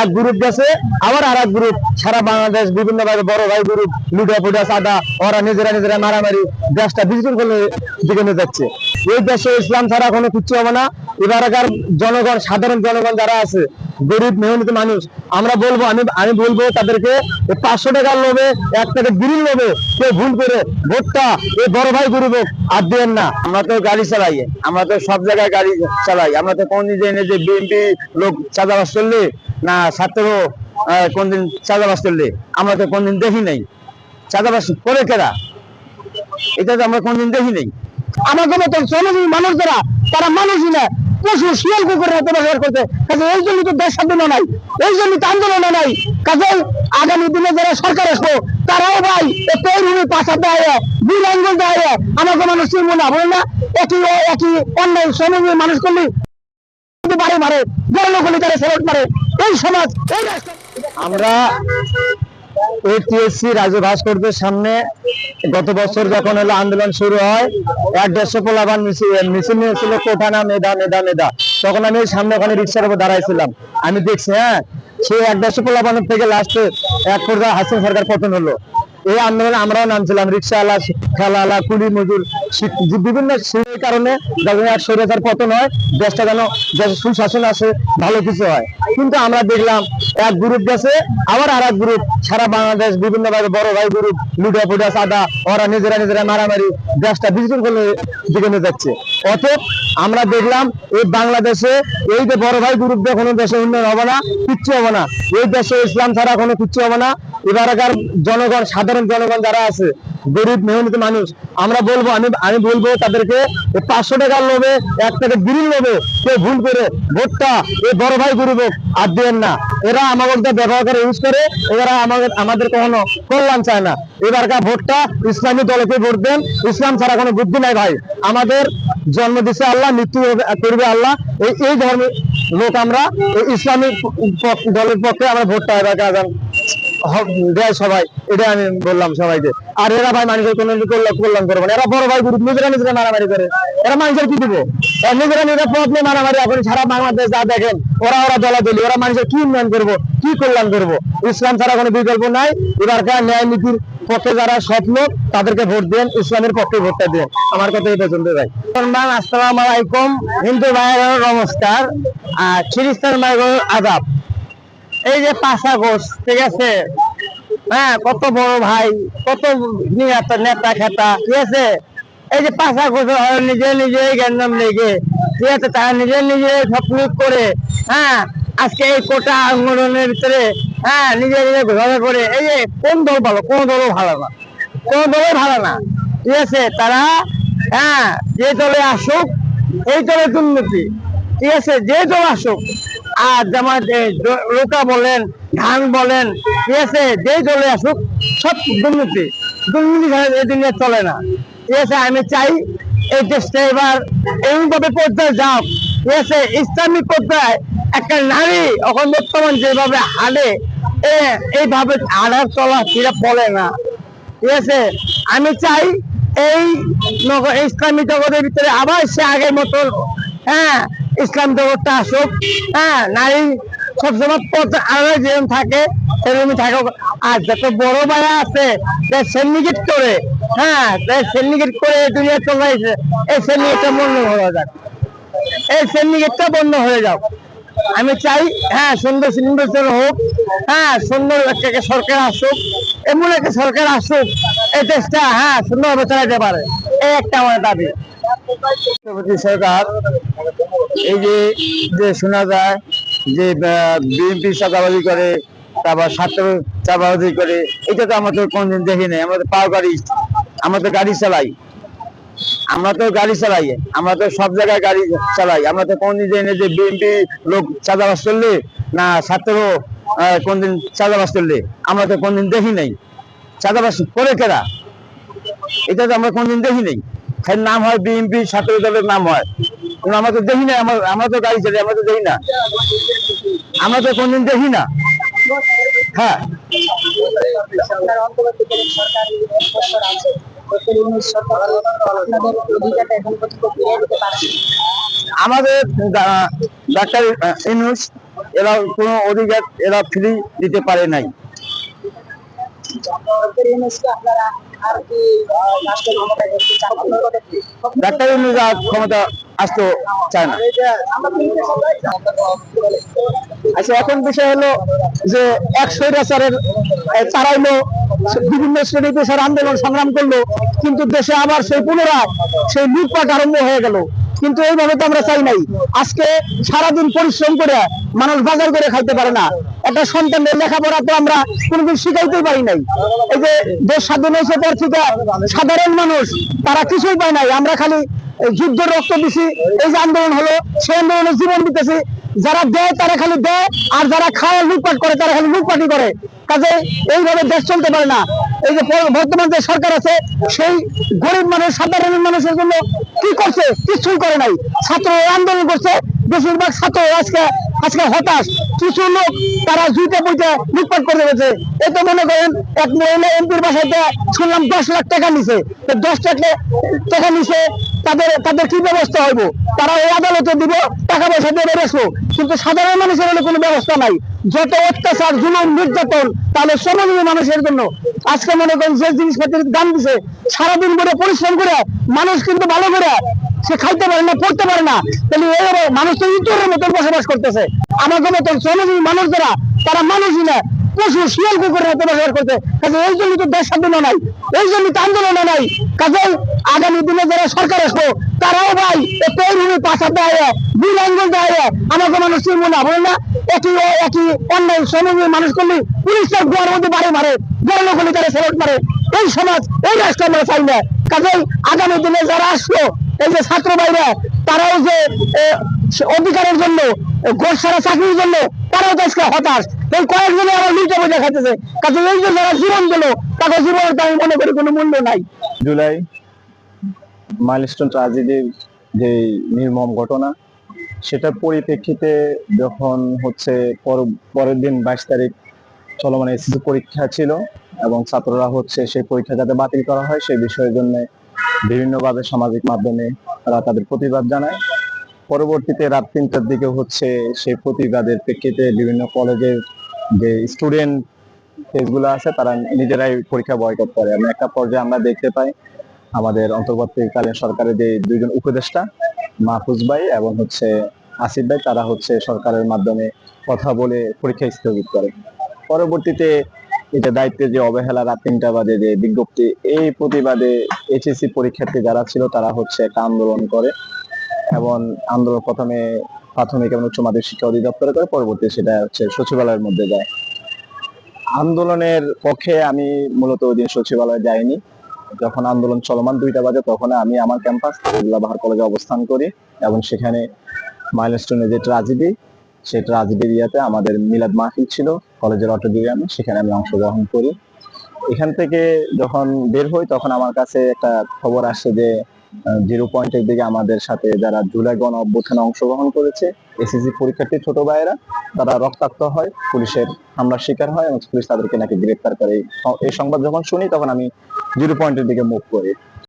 এক গ্রুপ গেছে, আবার আর এক গ্রুপ সারা বাংলাদেশ বিভিন্ন ভাবে বড় ভাই গ্রুপ লুটা ফুটা সাদা, ওরা নিজেরা নিজেরা মারামারি, দেশটা করে দিকে নিয়ে যাচ্ছে। এই দেশে ইসলাম ছাড়া কোনো কিচ্ছু হবে না। এবারকার জনগণ, সাধারণ জনগণ যারা আছে, গরিব, মেহনত মানুষ, আমরা বলব, আমি আমি বলব তাদেরকে পাঁচশো টাকার লোভে, এক টাকা বিড়ির লোভে কেউ ভুল করে ভোটটা এই বড় ভাই গরিব আর দেন না। আমরা তো গাড়ি চালাই, আমরা তো সব জায়গায় গাড়ি চালাই। আমরা তো কোন দিন যে বিএনপি লোক চাঁদাবাস করলে না, ছাত্র কোনদিন চাঁদাবাস করলে? আমরা তো কোনদিন দেখি নাই। চাঁদাবাস করে কেরা? এটা তো আমরা কোনদিন দেখি নাই। আমাদের মতো শ্রমজীবী মানুষ যারা, তারা মানুষই না, পশু শিয়াল কুকুরের হাতে ব্যবহার করতে কাজে এই জন্য তো দেশ স্বাধীন নাই, এই জন্য তো আন্দোলন নাই। কাজে আগামী দিনে যারা সরকার আসব, তারাও ভাই তৈরি পাশা দেয় দুই আঙ্গুল দেয়। আমাকে মানুষ চিনবো না, বলে না, একই একই অন্যায় শ্রমজীবী মানুষ করলে বারে মারে বড় লোক হলে তারা সেরট মারে। এই সমাজ আমরা রাজু ভাস্করদের সামনে গত বছর যখন হলো আন্দোলন শুরু হয়, এক দেড়শো পোলাবান মিছিল নিয়েছিল কোঠানা মেধা মেধা মেধা তখন আমি সামনে ওখানে রিক্সার উপর দাঁড়াইছিলাম। আমি দেখছি হ্যাঁ সেই এক দেড়শো পোলাবানের থেকে লাস্টে এক পর্যায়ে হাসিন সরকার পতন হলো। এই আন্দোলনে আমরাও নামছিলাম, রিক্সাওয়ালা খেলাওয়ালা কুলি মজুর বিভিন্ন সেই কারণে স্বৈরাচার পতন হয়, দেশটা যেন, দেশে সুশাসন আসে, ভালো কিছু হয়। কিন্তু আমরা দেখলাম এক গ্রুপ গেছে, আবার আর এক গ্রুপ সারা বাংলাদেশ বিভিন্ন ভাবে বড় ভাই গ্রুপ লুটা ফুটা সাদা, ওরা নিজেরা নিজেরা মারামারি, দেশটা করে দিকে নিয়ে যাচ্ছে। অতএব আমরা দেখলাম এই বাংলাদেশে এই যে বড় ভাই দিয়ে কোনো দেশে উন্নয়ন হবে না, কিচ্ছু হবে না। এই দেশে ইসলাম ছাড়া কোনো কিচ্ছু হবে না। এবারকার জনগণ, সাধারণ জনগণ যারা আছে গরিব মেহনত মানুষ। আমরা বলব, আমি আমি বলব তাদেরকে পাঁচশো টাকার লোভে এক টাকা বিড়ির লোভে কেউ ভুল করে ভোটটা এই বড় ভাই গরিব আর দেন না। এরা আমাদের ব্যবহার করে ইউজ করে এরা আমাদের আমাদের কখনো কল্যাণ চায় না। এবারকার ভোটটা ইসলামী দলকে ভোট দেন, ইসলাম ছাড়া কোনো বুদ্ধি নাই ভাই। আমাদের জন্ম দিছে আল্লাহ, মৃত্যু করবে আল্লাহ। এই এই ধর্মের লোক আমরা ইসলামিক দলের পক্ষে আমরা ভোটটা হ- দেয় সবাই, এটা আমি বললাম সবাইকে। আর এরা ভাই মানুষের কোনো কল্যাণ কল্যাণ না। এরা বড় ভাই গ্রুপ নিজেরা নিজেরা মারামারি করে। এরা মানুষের কি দিবে? নিজেরা নিজেরা প্রবলেম মারামারি, এখন সারা বাংলাদেশ যা দেখেন, ওরা ওরা দলাদলি, ওরা মানুষের কি উন্নয়ন করব, কি কল্যাণ করব? ইসলাম ছাড়া কোনো বিকল্প নাই। এবারকার ন্যায় নীতির পক্ষে যারা স্বপ্ন তাদেরকে ভোট দেন, ইসলামের পক্ষে ভোটটা দেন। আমার কথা এটা পছন্দ ভাই। সম্মান আসসালাম আলাইকুম। হিন্দু ভাইয়ের নমস্কার। আর খ্রিস্টান ভাইয়ের আদাব। এই যে পাশা ঘোষ ঠিক আছে? হ্যাঁ কত বড় ভাই, কত নেতা খেতা, ঠিক আছে? এই যে পাশা ঘোষ নিজে নিজে গ্যান্ডাম লেগে, ঠিক আছে? তারা নিজে নিজে সব করে হ্যাঁ? আজকে এই কোটা আন্দোলনের ভিতরে হ্যাঁ নিজে নিজে ঘোষণা করে, এই যে কোন দল ভালো, কোন দলও ভালো না, কোন দলও ভালো না, ঠিক আছে? তারা হ্যাঁ যে দলে আসুক, এই দলের দুর্নীতি, ঠিক আছে? যে দল আসুক আর যেমন বলেন, ধান বলেন ঠিক আছে, যে দলে আসুক, সব দুর্নীতি। দুর্নীতি ছাড়া এই দুনিয়া চলে না। ঠিক আছে, আমি চাই এই দেশটা এবার পর্যায়ে আছে ইসলামিক পর্যায়ে একটা নারী এখন বর্তমান যেভাবে এ, এইভাবে হাঁটার চলা সেটা বলে না। ঠিক আছে, আমি চাই এই ইসলামী জগতের ভিতরে আবার সে আগের মতন হ্যাঁ ইসলাম জগৎটা আসুক হ্যাঁ নারী সবসময় পথ আড়ালে যেরকম থাকে, সেরকমই থাকুক। আর যত বড় ভাইয়া আছে সেন্ডিকেট করে হ্যাঁ সেন্ডিকেট করে দুনিয়া চলাইছে, এই সেন্ডিকেটটা বন্ধ হয়ে যাক। এই সেন্ডিকেটটা বন্ধ হয়ে যাক। আমি চাই হ্যাঁ সুন্দর নির্বাচন হোক হ্যাঁ সুন্দর একটা সরকার আসুক, এমন একটা সরকার আসুক, এই দেশটা হ্যাঁ সুন্দরভাবে চালাতে পারে, এই একটা আমার দাবি। সরকার এই যে যে শোনা যায় যে বিএনপি চাঁদাবাজি করে, তারপর ছাত্র চাঁদাবাজি করে, এটা তো আমাদের কোনদিন দেখি নাই। আমাদের পাও গাড়ি আমরা তো গাড়ি চালাই। আমরা তো গাড়ি চালাই। আমরা তো সব জায়গায় গাড়ি চালাই। আমরা তো কোনদিন জানি না যে বিএনপি লোক চাঁদাবাজ করলে না ছাত্র কোনদিন চাঁদাবাজ করলে। আমরা তো কোনদিন দেখি নাই। চাঁদাবাজ করে কেরা? এটা তো আমরা কোনদিন দেখি নাই। নাম হয় বিএনপি ছাত্র দলের নাম হয়। কিন্তু আমরা তো দেখি না, আমরা আমরা তো গাড়ি চালাই, আমরা তো দেখি না আমরা তো কোনদিন দেখি না হ্যাঁ। আমাদের ডাক্তার ইনুস, এরা কোনো অধিকার এরা ফ্রি দিতে পারে নাই? ডাক্তার ইউনূস আর ক্ষমতা আসতে চায় না। আচ্ছা এখন বিষয় হলো যে এক স্বৈরাচারের আহ, তারা হলো বিভিন্ন শ্রেণি পেশার আন্দোলন সংগ্রাম করল কিন্তু দেশে আবার সেই পুনরায় সেই লুটপাট আরম্ভ হয়ে গেল। কিন্তু এইভাবে তো আমরা চাই নাই। আজকে সারাদিন পরিশ্রম করে মানুষ বাজার করে খাইতে পারে না। একটা সন্তানের লেখাপড়া তো আমরা কোনোদিন শিখাইতেই পারি নাই। এই যে দেশ স্বাধীন হয়েছে পর সাধারণ মানুষ তারা কিছুই পায় নাই। আমরা খালি এই যুদ্ধ রক্ত দিছি, এই যে আন্দোলন হলো, সেই আন্দোলনে জীবন দিতেছি। যারা দেয়, তারা খালি দেয়, আর যারা খায়, লুটপাট করে, তারা খালি লুটপাটি করে। কাজে এইভাবে দেশ চলতে পারে না। এই যে বর্তমান যে সরকার আছে, সেই গরিব মানুষ, সাধারণ মানুষের জন্য কি করছে? কিছুই করে নাই। ছাত্র আন্দোলন করছে, বেশিরভাগ ছাত্র আজকে আজকে হতাশ। কিছু লোক, তারা জুইতে পুইতে লুটপাট করে গেছে এতে মনে করেন, এক মহিলা এমপির বাসাতে শুনলাম দশ লাখ টাকা নিছে। দশ লাখ টাকা নিছে তাদের তাদের কি ব্যবস্থা হইব? তারা ওই আদালতে দিব টাকা পয়সা দিয়ে বেরোসবো কিন্তু সাধারণ মানুষের হলে কোনো ব্যবস্থা নাই। যত অত্যাচার, জুলুম, নির্যাতন, তাহলে শ্রমজীবী মানুষের জন্য আজকে মনে করেন যে জিনিসপত্রের দাম দিছে, সারাদিন করে পরিশ্রম করে মানুষ কিন্তু ভালো করে সে খাইতে পারে না, পড়তে পারে না। তাহলে এই মানুষ তো ইতরের মতন বসবাস করতেছে। আমাদের মতন শ্রমজীবী মানুষ যারা, তারা মানুষই না। আগামী দিনে যারা সরকার আসব, তারাও তৈরি সেলেট মারে। এই সমাজ, এই রাষ্ট্র আমরা চাই না। কাজে আগামী দিনে যারা আসলো এই যে ছাত্র ভাইরা, তারাও যে অধিকারের জন্য গোর সারা চাকরির জন্য, তারাও আজকে হতাশ। এই কয়েকজনে এই যে যারা জীবন দিল, তাদের জীবনের আমি মনে করি কোনো মূল্য নাই। জুলাই মাইলস্টোন ট্রাজেডির যে নির্মম ঘটনা, সেটার পরিপ্রেক্ষিতে যখন হচ্ছে পরের দিন বাইশ তারিখ চলমান এসএসসি পরীক্ষা ছিল এবং ছাত্ররা হচ্ছে সেই পরীক্ষা যাতে বাতিল করা হয়, সেই বিষয়ের জন্য বিভিন্নভাবে সামাজিক মাধ্যমে তারা তাদের প্রতিবাদ জানায়। পরবর্তীতে রাত তিনটার দিকে হচ্ছে সেই প্রতিবাদের প্রেক্ষিতে বিভিন্ন কলেজের যে স্টুডেন্ট পেজগুলো আছে, তারা নিজেরাই পরীক্ষা বয়কট করে। এবং একটা পর্যায়ে আমরা দেখতে পাই আমাদের অন্তর্বর্তীকালীন সরকারের যে দুইজন উপদেষ্টা, মাহফুজ ভাই এবং হচ্ছে আসিফ ভাই, তারা হচ্ছে সরকারের মাধ্যমে কথা বলে পরীক্ষা স্থগিত করে। পরবর্তীতে এটা দায়িত্বের যে অবহেলা রাত তিনটা বাজে যে বিজ্ঞপ্তি, এই প্রতিবাদে এইচএসসি পরীক্ষার্থী যারা ছিল, তারা হচ্ছে একটা আন্দোলন করে এবং আন্দোলন প্রথমে প্রাথমিক এবং উচ্চ মাধ্যমিক শিক্ষা অধিদপ্তরে করে, পরবর্তী সেটা হচ্ছে সচিবালয়ের মধ্যে যায়। আন্দোলনের পক্ষে আমি মূলত ওই দিন সচিবালয়ে যাইনি। যখন আন্দোলন চলমান দুইটা বাজে, তখন আমি আমার ক্যাম্পাস বাহার কলেজে অবস্থান করি এবং সেখানে মাইলস্টোনের যে ট্রাজেডি সেই ট্রাজেডির ইয়াতে আমাদের মিলাদ মাহফিল ছিল, কলেজের অটোরিয়ামে সেখানে আমি অংশগ্রহণ করি। এখান থেকে যখন বের হই, তখন আমার কাছে একটা খবর আসছে যে জিরো পয়েন্টের দিকে আমাদের সাথে যারা জুলাই গণ অভ্যুত্থানে অংশগ্রহণ করেছে এসএসসি পরীক্ষার্থী ছোট ভাইয়েরা, তারা রক্তাক্ত হয়, পুলিশের হামলার শিকার হয় এবং পুলিশ তাদেরকে নাকি গ্রেপ্তার করে। এই- সংবাদ যখন শুনি, তখন আমি জিরো পয়েন্টের দিকে মুভ করি।